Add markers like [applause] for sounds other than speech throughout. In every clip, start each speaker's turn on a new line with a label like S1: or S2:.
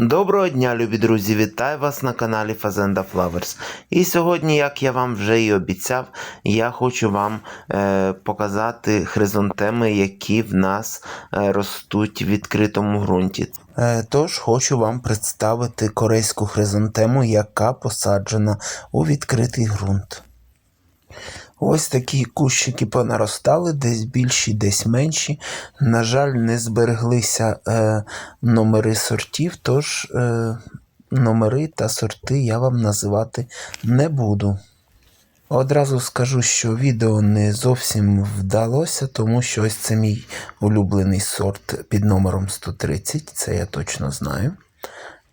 S1: Доброго дня, любі друзі! Вітаю вас на каналі Fazenda Flowers. І сьогодні, як я вам вже і обіцяв, я хочу вам е, показати хризантеми, які в нас е, ростуть в відкритому ґрунті. Е, тож хочу вам представити корейську хризантему, яка посаджена у відкритий ґрунт. Ось такі кущики понаростали, десь більші, десь менші. На жаль, не збереглися е, номери сортів, тож е, номери та сорти я вам називати не буду. Одразу скажу, що відео не зовсім вдалося, тому що ось це мій улюблений сорт під номером 130, це я точно знаю.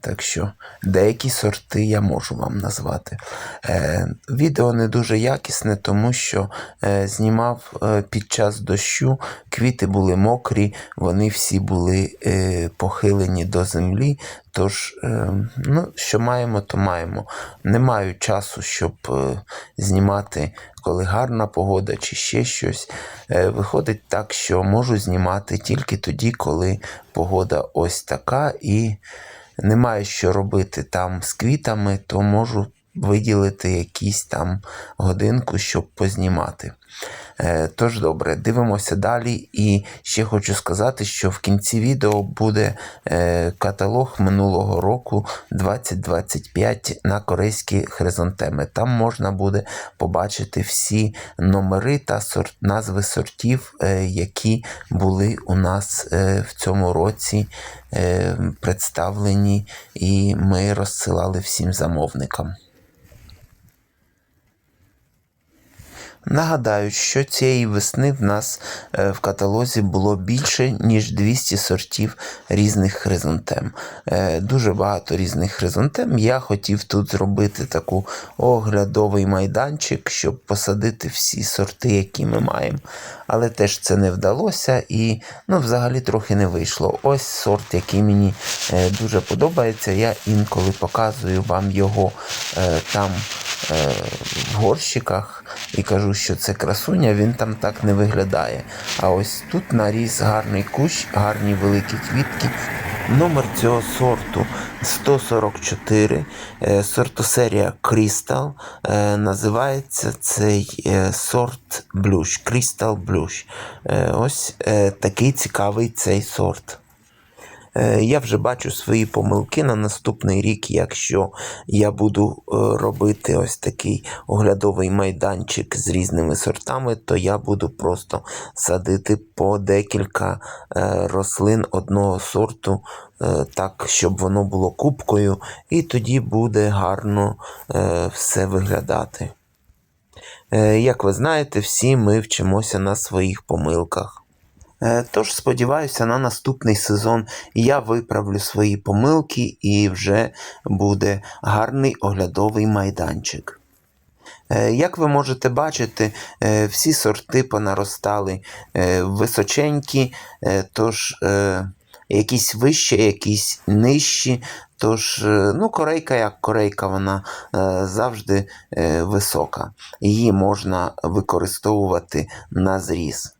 S1: Так що деякі сорти я можу вам назвати. Е, відео не дуже якісне, тому що е, знімав е, під час дощу, квіти були мокрі, вони всі були е, похилені до землі. Тож, е, ну, що маємо, то маємо. Не маю часу, щоб е, знімати, коли гарна погода чи ще щось. Е, виходить так, що можу знімати тільки тоді, коли погода ось така і немає що робити там з квітами, то можу виділити якісь там годинку, щоб познімати. Е, Тож добре, дивимося далі. І ще хочу сказати, що в кінці відео буде е, каталог минулого року 2025 на корейські хризантеми. Там можна буде побачити всі номери та сорт, назви сортів, е, які були у нас в цьому році представлені, і ми розсилали всім замовникам. Нагадаю, що цієї весни в нас е, в каталозі було більше, ніж 200 сортів різних хризантем. Е, Дуже багато різних хризантем. Я хотів тут зробити таку оглядовий майданчик, щоб посадити всі сорти, які ми маємо. Але теж це не вдалося і ну, взагалі трохи не вийшло. Ось сорт, який мені е, дуже подобається. Я інколи показую вам його там в горщиках і кажу, що це красуня, він там так не виглядає. А ось тут наріс гарний кущ, гарні великі квітки. Номер цього сорту 144, е, сортосерія Crystal. Е, Називається цей е, сорт Blush, Crystal. Е, Ось е, такий цікавий цей сорт. Е, Я вже бачу свої помилки на наступний рік, якщо я буду е, робити ось такий оглядовий майданчик з різними сортами, то я буду просто садити по декілька е, рослин одного сорту, так, щоб воно було кубкою, і тоді буде гарно все виглядати. Як ви знаєте, всі ми вчимося на своїх помилках. Е, Тож сподіваюся, на наступний сезон я виправлю свої помилки і вже буде гарний оглядовий майданчик. Е, Як ви можете бачити, е, всі сорти понаростали височенькі, тож якісь вищі, якісь нижчі. Тож, ну, корейка як корейка, вона завжди висока. Її можна використовувати на зріз.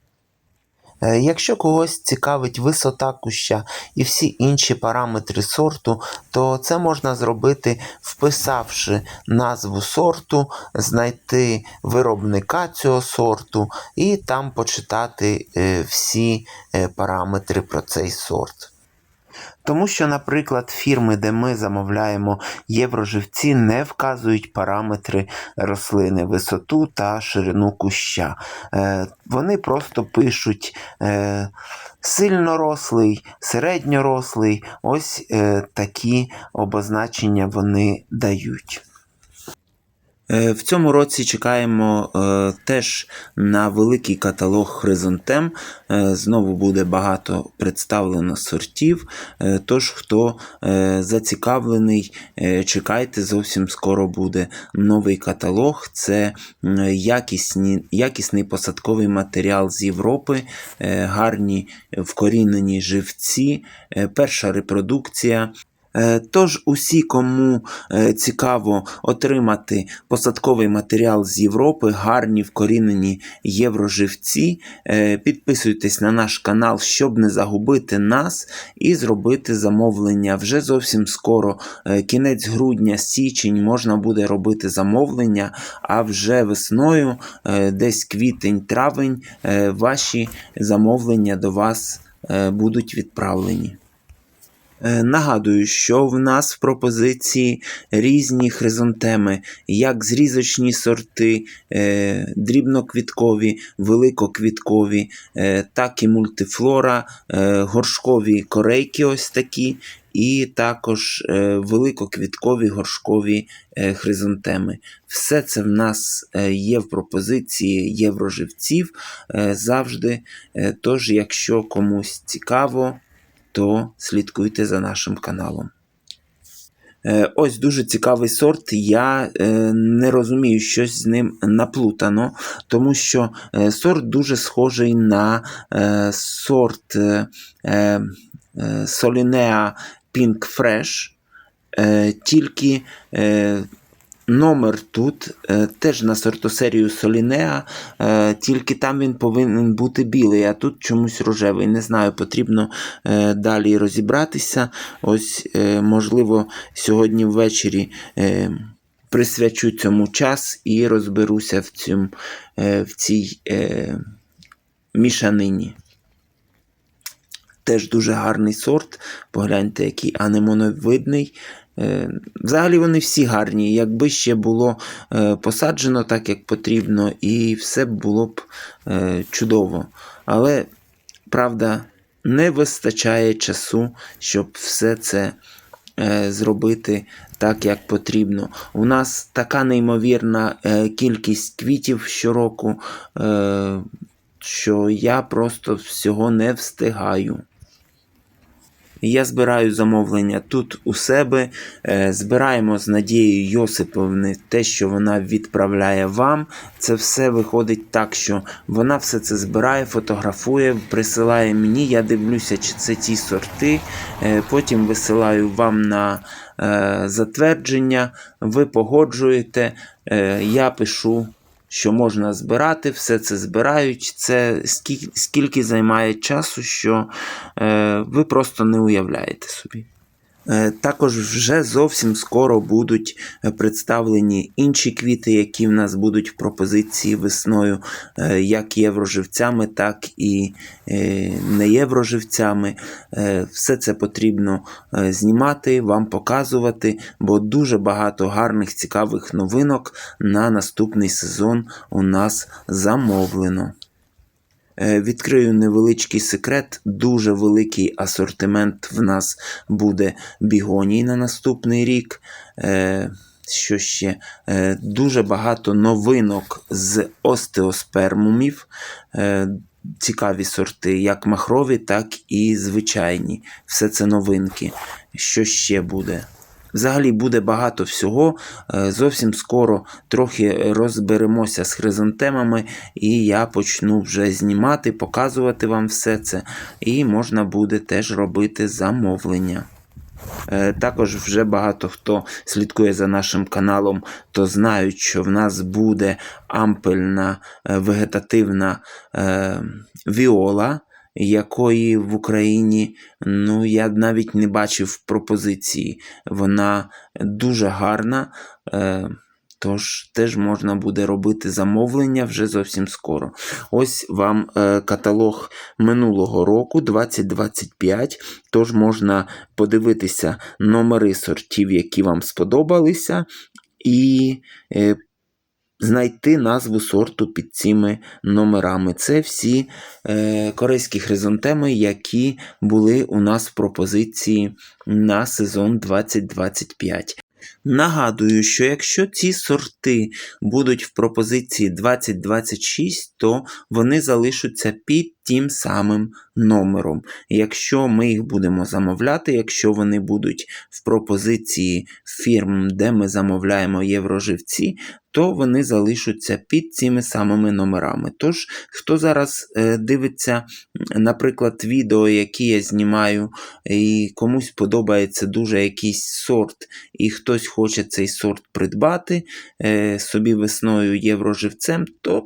S1: Е, Якщо когось цікавить висота куща і всі інші параметри сорту, то це можна зробити, вписавши назву сорту, знайти виробника цього сорту і там почитати е, всі е, параметри про цей сорт. Тому що, наприклад, фірми, де ми замовляємо євроживці, не вказують параметри рослини, висоту та ширину куща. Е, вони просто пишуть е, сильнорослий, середньорослий. Ось е, такі обозначення вони дають. Е, В цьому році чекаємо е, теж на великий каталог хризантем. Е, знову буде багато представлено сортів. Тож, хто зацікавлений, чекайте, зовсім скоро буде новий каталог. Це якісні, якісний посадковий матеріал з Європи, гарні вкорінені живці, перша репродукція. Е, Тож усі, кому е, цікаво отримати посадковий матеріал з Європи, гарні вкорінені євроживці, е, підписуйтесь на наш канал, щоб не загубити нас і зробити замовлення. Вже зовсім скоро, кінець грудня, січень, можна буде робити замовлення, а вже весною, десь квітень-травень, ваші замовлення до вас будуть відправлені. Е, Нагадую, що в нас в пропозиції різні хризантеми, як зрізочні сорти, е, дрібноквіткові, великоквіткові, е, так і мультифлора, горшкові корейки ось такі, і також великоквіткові горшкові хризантеми. Все це в нас є в пропозиції євроживців завжди. Тож, якщо комусь цікаво, то слідкуйте за нашим каналом. Е, Ось дуже цікавий сорт. Я е, не розумію, щось з ним наплутано, тому що е, сорт дуже схожий на сорт Solinea Pink Fresh, тільки номер тут е, теж на сортосерію Солінеа, е, тільки там він повинен бути білий, а тут чомусь рожевий. Не знаю, потрібно е, далі розібратися. Ось, е, можливо, сьогодні ввечері. Е, Присвячу цьому час і розберуся в, цьому, е, в цій е, мішанині. Теж дуже гарний сорт. Погляньте, який анемоновидний. Е, Взагалі вони всі гарні. Якби ще було е, посаджено так, як потрібно, і все було б е, чудово. Але, правда, не вистачає часу, щоб все це зробити так, як потрібно. У нас така неймовірна кількість квітів щороку, що я просто всього не встигаю. Я збираю замовлення тут у себе. Е, Збираємо з Надією Йосиповни те, що вона відправляє вам. Це все виходить так, що вона все це збирає, фотографує, присилає мені. Я дивлюся, чи це ті сорти. Е, Потім висилаю вам на е, затвердження. Ви погоджуєте. Я пишу що можна збирати, все це збирають. Це скільки, скільки займає часу, що е, ви просто не уявляєте собі. Е, Також вже зовсім скоро будуть е, представлені інші квіти, які в нас будуть в пропозиції весною, е, як євроживцями, так і не євроживцями. Все це потрібно знімати, вам показувати, бо дуже багато гарних цікавих новинок на наступний сезон у нас замовлено. Е, Відкрию невеличкий секрет. Дуже великий асортимент в нас буде бігоній на наступний рік. Е, Що ще? Е, Дуже багато новинок з остеоспермумів. Цікаві сорти, як махрові, так і звичайні. Все це новинки. Що ще буде? Взагалі буде багато всього. Е, Зовсім скоро трохи розберемося з хризантемами, і я почну вже знімати, показувати вам все це. І можна буде теж робити замовлення. Е, Також вже багато хто слідкує за нашим каналом, то знають, що в нас буде ампельна е, вегетативна е, віола, якої в Україні ну, я навіть не бачив пропозиції. Вона дуже гарна. Е, Тож теж можна буде робити замовлення вже зовсім скоро. Ось вам е, каталог минулого року 2025. Тож можна подивитися номери сортів, які вам сподобалися, і е, знайти назву сорту під цими номерами. Це всі е, корейські хризантеми, які були у нас в пропозиції на сезон 2025. Нагадую, що якщо ці сорти будуть в пропозиції 2026, то вони залишаться під тим самим номером. Якщо ми їх будемо замовляти, якщо вони будуть в пропозиції фірм, де ми замовляємо євроживці, то вони залишаться під цими самими номерами. Тож, хто зараз е, дивиться, наприклад, відео, які я знімаю, і комусь подобається дуже якийсь сорт, і хтось хоче цей сорт придбати е, собі весною євроживцем, то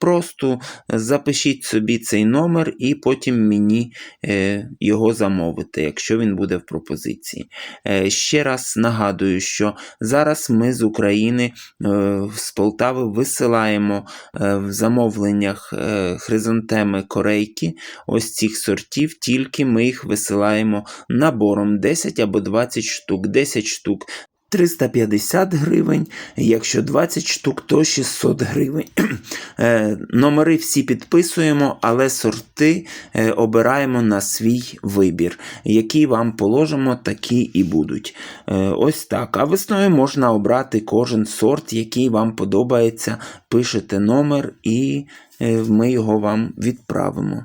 S1: просто запишіть собі цей номер і потім мені е, його замовити, якщо він буде в пропозиції. Е, ще раз нагадую, що зараз ми з України е, з Полтави висилаємо в замовленнях хризантеми корейки ось цих сортів, тільки ми їх висилаємо набором 10 або 20 штук, 10 штук. 350 гривень, якщо 20 штук, то 600 гривень. [clears throat] Е, Номери всі підписуємо, але сорти е, обираємо на свій вибір. Які вам положимо, такі і будуть. Е, Ось так. А весною можна обрати кожен сорт, який вам подобається. Пишете номер і ми його вам відправимо.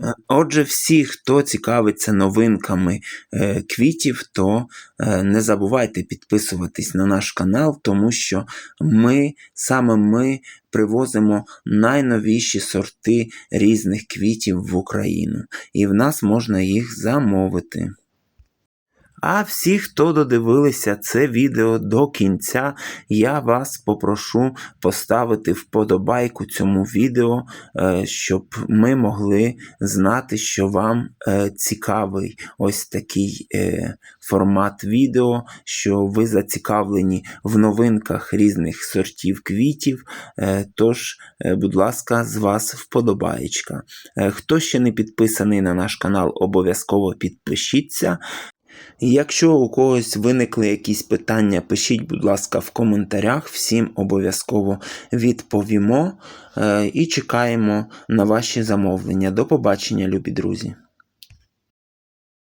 S1: Е, Отже, всі, хто цікавиться новинками е, квітів, то е, не забувайте підписуватись на наш канал, тому що ми саме ми привозимо найновіші сорти різних квітів в Україну, і в нас можна їх замовити. А всі, хто додивилися це відео до кінця, я вас попрошу поставити вподобайку цьому відео, е, щоб ми могли знати, що вам е, цікавий ось такий е, формат відео, що ви зацікавлені в новинках різних сортів квітів. Тож, будь ласка, з вас вподобаєчка. Хто ще не підписаний на наш канал, обов'язково підпишіться. Якщо у когось виникли якісь питання, пишіть, будь ласка, в коментарях. Всім обов'язково відповімо е, і чекаємо на ваші замовлення. До побачення, любі друзі!